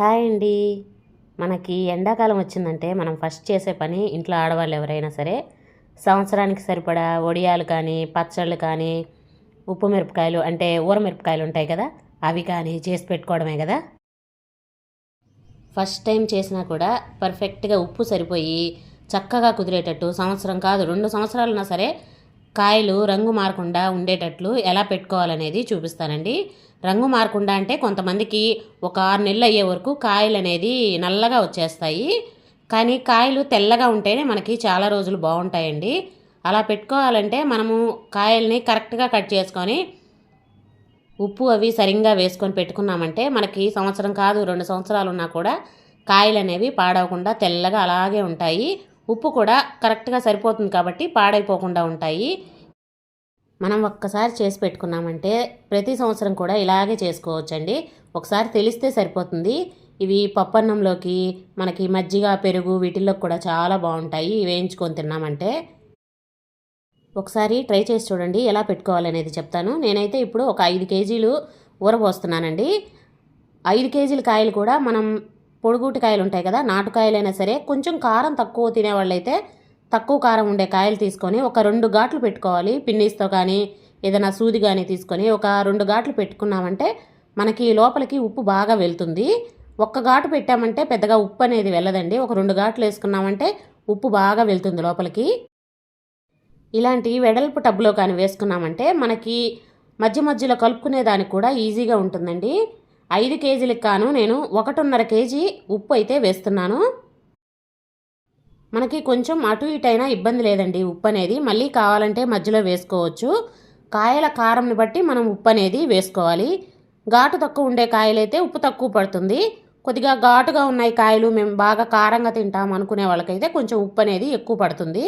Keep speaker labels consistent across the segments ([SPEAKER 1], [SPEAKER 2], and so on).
[SPEAKER 1] Hi అండి మనకి ఎండాకాలం వచ్చిందంటే మనం ఫస్ట్ చేసే పని ఇంట్లో ఆడవాళ్ళు ఎవరైనా సరే సంవత్సరానికి సరిపడా వడియాలు కానీ పచ్చళ్ళు కానీ ఉప్పు మిరపకాయలు అంటే ఊరమిరపకాయలు ఉంటాయి కదా అవి కానీ చేసి పెట్టుకోవడమే కదా. ఫస్ట్ టైం చేసినా కూడా పర్ఫెక్ట్గా ఉప్పు సరిపోయి చక్కగా కుదిరేటట్టు సంవత్సరం కాదు రెండు సంవత్సరాలున్నా సరే కాయలు రంగు మారకుండా ఉండేటట్లు ఎలా పెట్టుకోవాలనేది చూపిస్తానండి. రంగు మారకుండా అంటే కొంతమందికి ఒక ఆరు నెలలు అయ్యే వరకు కాయలు అనేది నల్లగా వచ్చేస్తాయి. కానీ కాయలు తెల్లగా ఉంటేనే మనకి చాలా రోజులు బాగుంటాయండి. అలా పెట్టుకోవాలంటే మనము కాయల్ని కరెక్ట్గా కట్ చేసుకొని ఉప్పు అవి సరిగ్గా వేసుకొని పెట్టుకున్నామంటే మనకి సంవత్సరం కాదు రెండు సంవత్సరాలు ఉన్నా కూడా కాయలు అనేవి పాడవకుండా తెల్లగా అలాగే ఉంటాయి. ఉప్పు కూడా కరెక్ట్గా సరిపోతుంది కాబట్టి పాడైపోకుండా ఉంటాయి. మనం ఒక్కసారి చేసి పెట్టుకున్నామంటే ప్రతి సంవత్సరం కూడా ఇలాగే చేసుకోవచ్చండి. ఒకసారి తెలిస్తే సరిపోతుంది. ఇవి పప్పన్నంలోకి మనకి మజ్జిగ పెరుగు వీటిల్లో కూడా చాలా బాగుంటాయి. వేయించుకొని తిన్నామంటే ఒకసారి ట్రై చేసి చూడండి ఎలా పెట్టుకోవాలనేది చెప్తాను. నేనైతే ఇప్పుడు ఒక ఐదు కేజీలు ఊరబోస్తున్నానండి. ఐదు కేజీల కాయలు కూడా మనం పొడుగుటి కాయలు ఉంటాయి కదా నాటుకాయలైనా సరే కొంచెం కారం తక్కువ తినేవాళ్ళైతే తక్కువ కారం ఉండే కాయలు తీసుకొని ఒక రెండు ఘాట్లు పెట్టుకోవాలి. పిన్నీస్తో కానీ ఏదైనా సూది కానీ తీసుకొని ఒక రెండు ఘాట్లు పెట్టుకున్నామంటే మనకి లోపలికి ఉప్పు బాగా వెళ్తుంది. ఒక్క ఘాటు పెట్టామంటే పెద్దగా ఉప్పు అనేది వెళ్ళదండి. ఒక రెండు ఘాట్లు వేసుకున్నామంటే ఉప్పు బాగా వెళ్తుంది లోపలికి. ఇలాంటి వెడల్పు టబ్లో కానీ వేసుకున్నామంటే మనకి మధ్య మధ్యలో కలుపుకునే దానికి కూడా ఈజీగా ఉంటుందండి. ఐదు కేజీలకు కాను నేను ఒకటిన్నర కేజీ ఉప్పు అయితే వేస్తున్నాను. మనకి కొంచెం అటు ఇటైనా ఇబ్బంది లేదండి ఉప్పు అనేది. మళ్ళీ కావాలంటే మధ్యలో వేసుకోవచ్చు. కాయల కారంని బట్టి మనం ఉప్పు అనేది వేసుకోవాలి. ఘాటు తక్కువ ఉండే కాయలైతే ఉప్పు తక్కువ పడుతుంది. కొద్దిగా ఘాటుగా ఉన్నాయి కాయలు మేము బాగా కారంగా తింటాం అనుకునే వాళ్ళకైతే కొంచెం ఉప్పు అనేది ఎక్కువ పడుతుంది.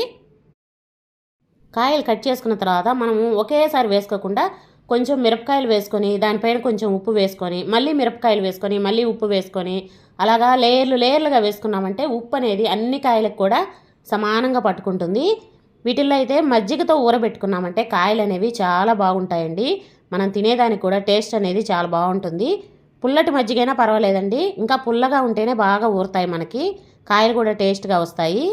[SPEAKER 1] కాయలు కట్ చేసుకున్న తర్వాత మనము ఒకేసారి వేసుకోకుండా కొంచెం మిరపకాయలు వేసుకొని దానిపైన కొంచెం ఉప్పు వేసుకొని మళ్ళీ మిరపకాయలు వేసుకొని మళ్ళీ ఉప్పు వేసుకొని అలాగా లేయర్లు లేయర్లుగా వేసుకున్నామంటే ఉప్పు అనేది అన్ని కాయలకు కూడా సమానంగా పట్టుకుంటుంది. వీటిల్లో అయితే మజ్జిగతో ఊరబెట్టుకున్నామంటే కాయలు అనేవి చాలా బాగుంటాయండి. మనం తినేదానికి కూడా టేస్ట్ అనేది చాలా బాగుంటుంది. పుల్లటి మజ్జిగైనా పర్వాలేదండి. ఇంకా పుల్లగా ఉంటేనే బాగా ఊరుతాయి మనకి. కాయలు కూడా టేస్ట్గా వస్తాయి.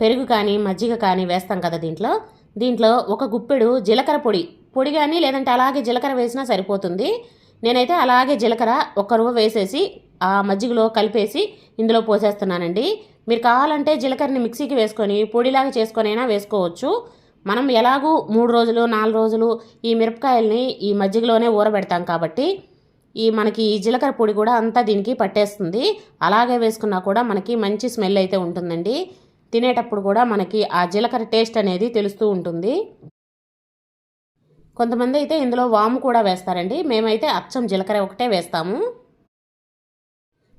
[SPEAKER 1] పెరుగు కానీ మజ్జిగ కానీ వేస్తాం కదా దీంట్లో. దీంట్లో ఒక గుప్పెడు జీలకర్ర పొడి. పొడి కానీ లేదంటే అలాగే జీలకర్ర వేసినా సరిపోతుంది. నేనైతే అలాగే జీలకర్ర ఒక రువ్వ వేసేసి ఆ మజ్జిగలో కలిపేసి ఇందులో పోసేస్తున్నానండి. మీరు కావాలంటే జీలకర్రని మిక్సీకి వేసుకొని పొడిలాగా చేసుకొనైనా వేసుకోవచ్చు. మనం ఎలాగూ మూడు రోజులు నాలుగు రోజులు ఈ మిరపకాయల్ని ఈ మజ్జిగలోనే ఊరబెడతాం కాబట్టి ఈ మనకి ఈ జీలకర్ర పొడి కూడా అంతా దీనికి పట్టేస్తుంది. అలాగే వేసుకున్నా కూడా మనకి మంచి స్మెల్ అయితే ఉంటుందండి. తినేటప్పుడు కూడా మనకి ఆ జీలకర్ర టేస్ట్ అనేది తెలుస్తూ ఉంటుంది. కొంతమంది అయితే ఇందులో వాము కూడా వేస్తారండి. మేమైతే అచ్చం జీలకర్ర ఒకటే వేస్తాము.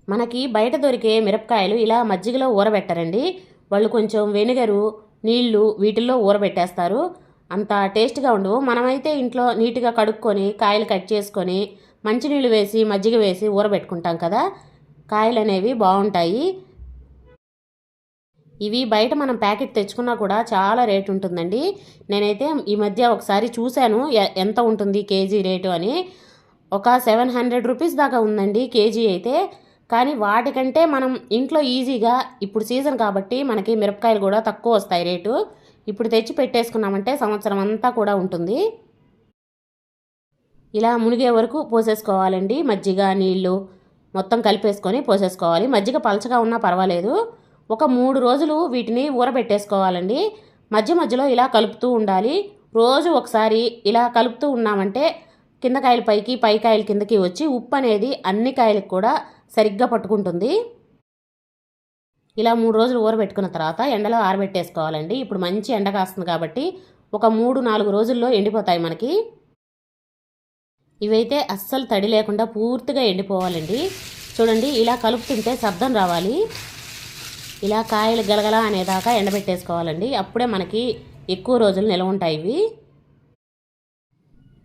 [SPEAKER 1] మనకి బయట దొరికే మిరపకాయలు ఇలా మజ్జిగలో ఊరబెట్టరండి. వాళ్ళు కొంచెం వెనుగరు నీళ్ళు వీటిల్లో ఊరబెట్టేస్తారు. అంత టేస్ట్గా ఉండవు. మనమైతే ఇంట్లో నీట్గా కడుక్కొని కాయలు కట్ చేసుకొని మంచినీళ్ళు వేసి మజ్జిగ వేసి ఊరబెట్టుకుంటాం కదా. కాయలు అనేవి బాగుంటాయి. ఇవి బయట మనం ప్యాకెట్ తెచ్చుకున్నా కూడా చాలా రేట్ ఉంటుందండి. నేనైతే ఈ మధ్య ఒకసారి చూశాను ఎంత ఉంటుంది కేజీ రేటు అని. ఒక సెవెన్ హండ్రెడ్ రూపీస్ దాకా ఉందండి కేజీ అయితే. కానీ వాటికంటే మనం ఇంట్లో ఈజీగా ఇప్పుడు సీజన్ కాబట్టి మనకి మిరపకాయలు కూడా తక్కువ వస్తాయి రేటు. ఇప్పుడు తెచ్చి పెట్టేసుకున్నామంటే సంవత్సరం అంతా కూడా ఉంటుంది. ఇలా మునిగే వరకు పోసేసుకోవాలండి. మజ్జిగ నీళ్ళు మొత్తం కలిపేసుకొని పోసేసుకోవాలి. మజ్జిగ పలచగా ఉన్నా పర్వాలేదు. ఒక మూడు రోజులు వీటిని ఊరబెట్టేసుకోవాలండి. మధ్య మధ్యలో ఇలా కలుపుతూ ఉండాలి. రోజు ఒకసారి ఇలా కలుపుతూ ఉన్నామంటే కింద కాయలు పైకి పై కాయలు కిందకి వచ్చి ఉప్పు అనేది అన్ని కాయలకు కూడా సరిగ్గా పట్టుకుంటుంది. ఇలా మూడు రోజులు ఊరబెట్టుకున్న తర్వాత ఎండలో ఆరబెట్టేసుకోవాలండి. ఇప్పుడు మంచి ఎండ కాస్తుంది కాబట్టి ఒక మూడు నాలుగు రోజుల్లో ఎండిపోతాయి మనకి. ఇవైతే అస్సలు తడి లేకుండా పూర్తిగా ఎండిపోవాలండి. చూడండి ఇలా కలుపుతుంటే శబ్దం రావాలి. ఇలా కాయలు గలగల అనేదాకా ఎండబెట్టేసుకోవాలండి. అప్పుడే మనకి ఎక్కువ రోజులు నిల్వ ఉంటాయి ఇవి.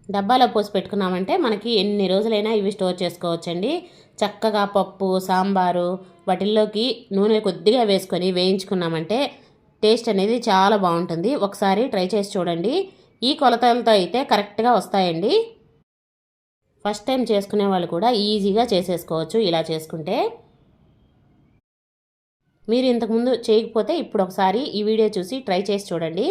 [SPEAKER 1] డబ్బాలో పోసి పెట్టుకున్నామంటే మనకి ఎన్ని రోజులైనా ఇవి స్టోర్ చేసుకోవచ్చండి. చక్కగా పప్పు సాంబారు వాటిల్లోకి నూనె కొద్దిగా వేసుకొని వేయించుకున్నామంటే టేస్ట్ అనేది చాలా బాగుంటుంది. ఒకసారి ట్రై చేసి చూడండి. ఈ కొలతలతో అయితే కరెక్ట్గా వస్తాయండి. ఫస్ట్ టైం చేసుకునే వాళ్ళు కూడా ఈజీగా చేసేసుకోవచ్చు ఇలా చేసుకుంటే. మీరు ఇంతకుముందు చేయకపోతే ఇప్పుడు ఒకసారి ఈ వీడియో చూసి ట్రై చేసి చూడండి.